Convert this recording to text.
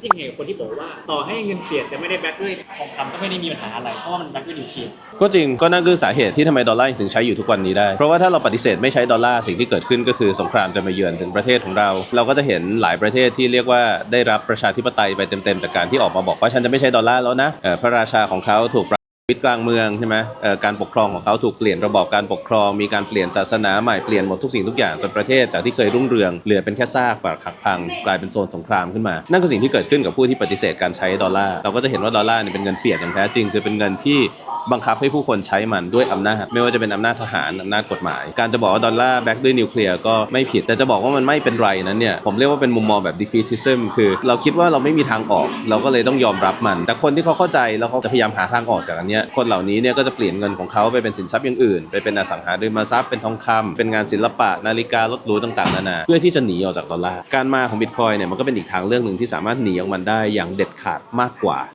ดยังไงกับคนที่บอกว่า ต่อให้เงินเสียจะไม่ได้แบ็คด้วยทองคำก็ไม่ได้มีปัญหาอะไรเพราะว่ามันแบ็คด้วยนิวเคลียร์ก็จริงก็นั่นคือสาเหตุที่ทำไมดอลลาร์ถึงใช้อยู่ทุกวันนี้ได้ เพราะว่าถ้าเราปฏิเสธไม่ใช้ดอลลาร์สิ่งที่เกิดขึ้นก็คือสงครามจะมาเยือนถึงประเทศของเรา เราก็จะเห็นหลายประเทศที่เรียกว่าได้รับประชาธิปไตยไปเต็มๆจากการที่ออกมาบอกว่าฉันจะไม่ใช้ดอลลาร์แล้วนะเอ่อพระราชาของเขาถูก วิตกลางเมืองใช่ไหมการปกครองของเขาถูกเปลี่ยนระบอบการปกครอง มีการเปลี่ยนศาสนาใหม่เปลี่ยนหมดทุกสิ่งทุกอย่างจนประเทศจากที่เคยรุ่งเรืองเหลือเป็นแค่ซากปรักหักพังกลายเป็นโซนสงครามขึ้นมา นั่นคือสิ่งที่เกิดขึ้นกับผู้ที่ปฏิเสธการใช้ดอลลาร์เราก็จะเห็นว่าดอลลาร์เนี่ยเป็นเงินเฟียดอย่างแท้จริงคือเป็นเงินที่ บังคับให้ผู้คนใช้มันด้วยอำนาจ ไม่ว่าจะเป็นอำนาจทหารอำนาจกฎหมาย การจะบอกว่าดอลลาร์แบ็กด้วยนิวเคลียร์ก็ไม่ผิด แต่จะบอกว่ามันไม่เป็นไรนั้นเนี่ยผมเรียกว่าเป็นมุมมองแบบ defeatism คือเราคิดว่าเราไม่มีทางออก เราก็เลยต้องยอมรับมัน แต่คนที่เขาเข้าใจแล้วเขาจะพยายามหาทางออกจากอันเนี้ยคนเหล่านี้เนี่ยก็จะเปลี่ยนเงินของเขาไปเป็นสินทรัพย์อย่างอื่นไปเป็นอสังหาริมทรัพย์เป็นทองคำเป็นงานศิลปะนาฬิการถหรูต่างๆนานาเพื่อที่จะหนีออกจากดอลลาร์การมาของบิตคอยเนี่ยมันก็เป็นอีกทางเลือกหนึ่งที่สามารถหนีออกมันได้อย่างเด็ดขาดมากกว่า